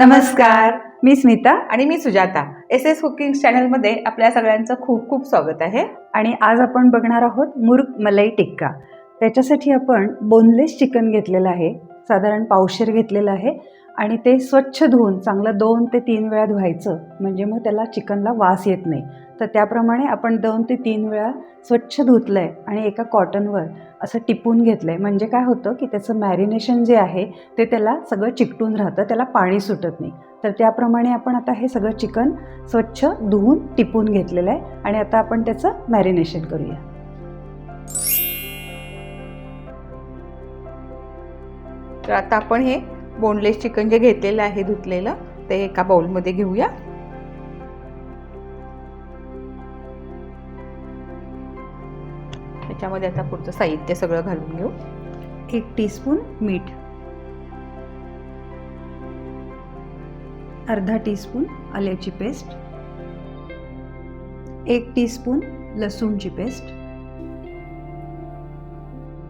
नमस्कार. मी स्मिता आणि मी सुजाता. एस एस कुकिंग चॅनलमध्ये आपल्या सगळ्यांचं खूप खूप स्वागत आहे. आणि आज आपण बघणार आहोत मुर्ग मलाई टिक्का. त्याच्यासाठी आपण बोनलेस चिकन घेतलेलं आहे. साधारण पावशेर घेतलेलं आहे. आणि ते स्वच्छ धुवून चांगलं दोन ते तीन वेळा धुवायचं. म्हणजे मग त्याला चिकनला वास येत नाही. तर त्याप्रमाणे आपण दोन ते तीन वेळा स्वच्छ धुतलं आहे आणि एका कॉटनवर असं टिपून घेतलं आहे म्हणजे काय होतं की त्याचं मॅरिनेशन जे आहे ते त्याला सगळं चिकटून राहतं त्याला पाणी सुटत नाही. तर त्याप्रमाणे आपण आता हे सगळं चिकन स्वच्छ धुवून टिपून घेतलेलं आहे आणि आता आपण त्याचं मॅरिनेशन करूया. तर आता आपण हे बोनलेस चिकन जे घेतलेलं आहे धुतलेलं ते एका बाउलमध्ये घेऊया. त्याच्यामध्ये आता पुढचं साहित्य सगळं घालून घेऊ. एक टीस्पून मीठ. अर्धा टीस्पून आल्याची पेस्ट एक टीस्पून लसूणची पेस्ट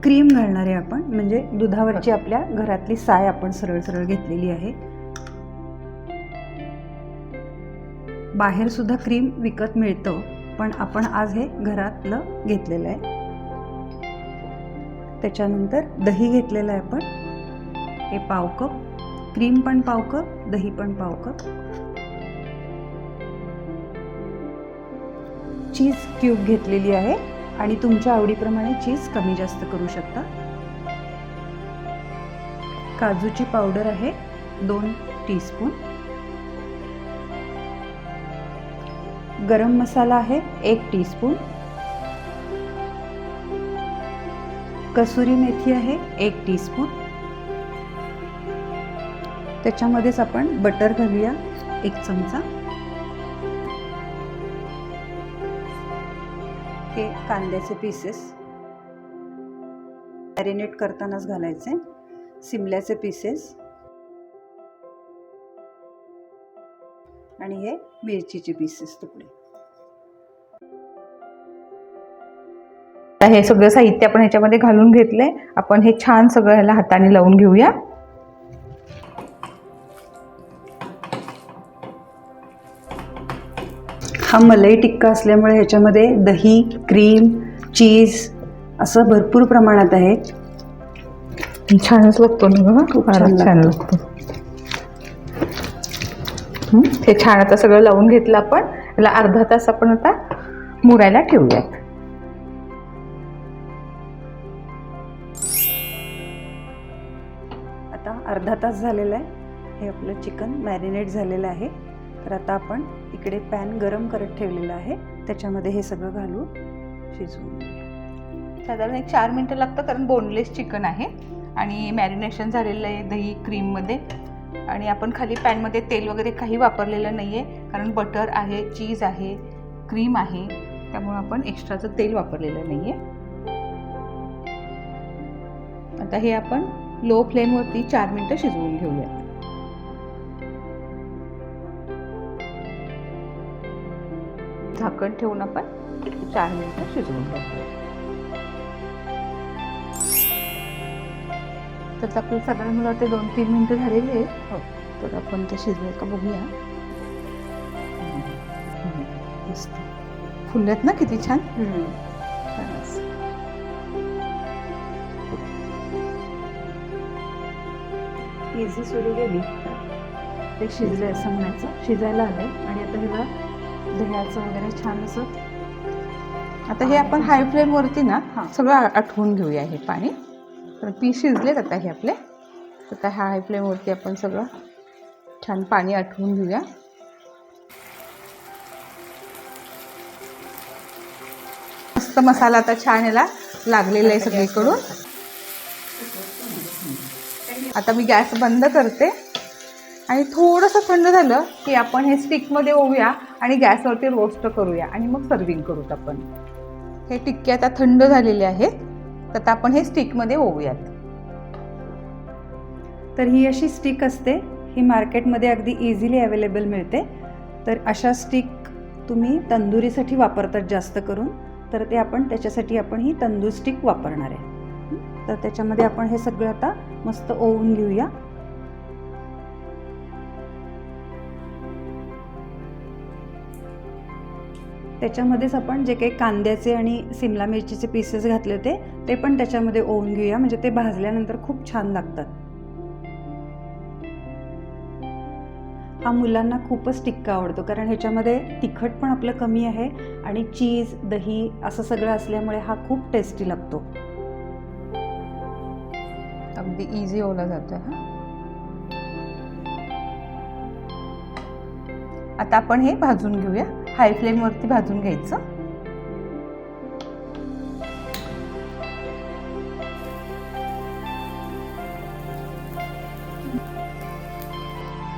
क्रीम घालणारे आपण म्हणजे दुधावरची आपल्या घरातली साय आपण सरळ सरळ घेतलेली आहे. बाहेर सुद्धा क्रीम विकत मिळतं पण आपण आज हे घरातलं घेतलेलं आहे. त्याच्यानंतर दही घेतलेलं आहे आपण. हे पाव कप. क्रीम पण पाव कप दही पण पाव कप. चीज क्यूब घेतलेली आहे आणि तुमच्या आवडीप्रमाणे चीज कमी जास्त करू शकता. काजूची पावडर आहे दोन टीस्पून. गरम मसाला आहे एक टीस्पून. कसुरी मेथी आहे एक टीस्पून त्याच्यामध्येच आपण बटर घालूया एक चमचा. हे कांद्याचे पीसेस मॅरिनेट करतानाच घालायचे सिमल्याचे पीसेस आणि हे मिरचीचे पीसेस तुकडे. आता हे सगळं साहित्य आपण ह्याच्यामध्ये घालून घेतलंय. आपण हे छान सगळं ह्याला हाताने लावून घेऊया. हा मलाई टिक्का असल्यामुळे ह्याच्यामध्ये दही क्रीम चीज असं भरपूर प्रमाणात आहे. छानच लागतो ना खूप छान लागतो. हं, हे छान आता सगळं लावून घेतलं आपण. याला अर्धा तास आपण आता मुरायला ठेवूयात. आता अर्धा तास झालेला आहे. हे आपलं चिकन मॅरिनेट झालेलं आहे. तर आता आपण इकडे पॅन गरम करत ठेवलेला आहे. त्याच्यामध्ये हे सगळं घालू शिजवून साधारण एक चार मिनटं लागतं कारण बोनलेस चिकन आहे. आणि मॅरिनेशन झालेलं आहे दही क्रीममध्ये आणि आपण खाली पॅनमध्ये तेल वगैरे काही वापरलेलं नाही आहे कारण बटर आहे चीज आहे क्रीम आहे. त्यामुळं आपण एक्स्ट्राचं तेल वापरलेलं नाही आहे आता हे आपण लो फ्लेमवरती चार मिनटं शिजवून घेऊया झाकण ठेवून आपण चार मिनटं शिजवून घेऊया तर आपलं साधारण मला वाटतं दोन तीन मिनटं झालेली आहे हो. तर आपण ते शिजले का बघूया. मस्त. फुलल्यात ना किती छान? इझी सुरू केली ते शिजले असं म्हणायचं. शिजायला आलंय. आणि आता ह्याला दह्याचं वगैरे छान असं आता हे आपण हाय फ्लेमवरती ना. सगळं आ- आटवून घेऊया हे पाणी. तर पीस शिजलेत आता हे आपले. तर आता हाय फ्लेमवरती आपण सगळं छान पाणी आटवून घेऊया. मस्त मसाला आता छान याला लागलेला आहे सगळीकडून. आता मी गॅस बंद करते. आणि थोडंसं थंड झालं की आपण हे स्टिकमध्ये ओवूया आणि गॅसवरती रोस्ट करूया. आणि मग सर्विंग करूत आपण. हे टिक्के आता थंड झालेले आहेत. तर आता आपण हे स्टिकमध्ये ओवूयात. तर ही अशी स्टिक असते. ही मार्केटमध्ये अगदी इझिली अवेलेबल मिळते. तर अशा स्टिक तुम्ही तंदुरीसाठी वापरतात जास्त करून. तर ते आपण त्याच्यासाठी आपण ही तंदूर स्टिक वापरणार आहे. तर त्याच्यामध्ये आपण हे सगळं आता मस्त ओवून घेऊया. त्याच्यामध्येच आपण जे काही कांद्याचे आणि सिमला मिरचीचे पीसेस घातले होते ते पण त्याच्यामध्ये ओवून घेऊया. म्हणजे ते भाजल्यानंतर खूप छान लागतात. हा मुलांना खूपच टिक्का आवडतो कारण ह्याच्यामध्ये तिखट पण आपलं कमी आहे आणि चीज दही असं सगळं असल्यामुळे हा खूप टेस्टी लागतो. अगदी इझी ओला जातोय हा. आता आपण हे भाजून घेऊया. हाय फ्लेमवरती भाजून घ्यायचं.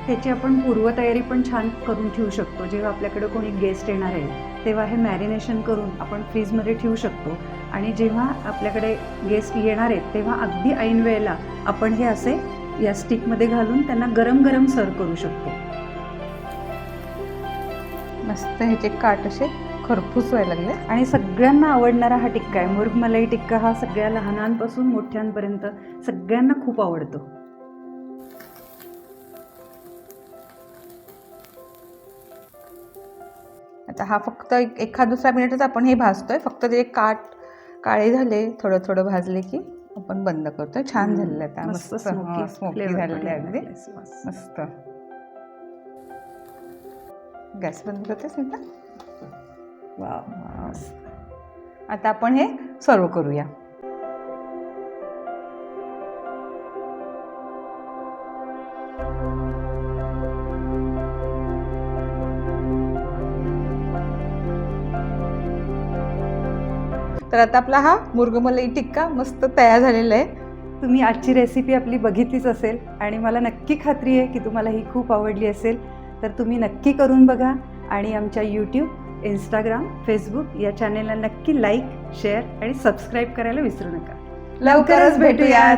ह्याची आपण पूर्वतयारी पण छान करून ठेवू शकतो. जेव्हा आपल्याकडे कोणी गेस्ट येणार आहे तेव्हा हे मॅरिनेशन करून आपण फ्रीजमध्ये ठेवू शकतो. आणि जेव्हा आपल्याकडे गेस्ट येणार आहेत तेव्हा अगदी ऐन वेळेला आपण हे असे या स्टिकमध्ये घालून त्यांना गरम गरम सर्व करू शकतो. मस्त ह्याचे काट असे खरपूस व्हायला लागले. आणि सगळ्यांना आवडणारा हा टिक्का आहे. मुर्ग मलाई टिक्का हा सगळ्या लहानांपासून मोठ्यांपर्यंत सगळ्यांना खूप आवडतो. आता हा फक्त एक एखाद दुसरा मिनिटच आपण हे भाजतोय. फक्त ते काट काळे झाले थोडं थोडं भाजले की आपण बंद करतोय छान झालेलं आहे. आता मस्त. स्मोकी झालेलं आहे अगदी. मस्त. गॅस बंद करतेस मित्र वाव. आता आपण हे सर्व करूया. तर आता आपला हा मुर्गमलाई टिक्का मस्त तयार झालेला आहे. तुम्ही आजची रेसिपी आपली बघितलीच असेल आणि मला नक्की खात्री आहे की तुम्हाला ही खूप आवडली असेल. तर तुम्ही नक्की करून बघा आणि आमच्या यूट्यूब इंस्टाग्राम फेसबुक या चॅनेलला नक्की लाईक शेअर आणि सबस्क्राईब करायला विसरू नका. लवकरच भेटूयात.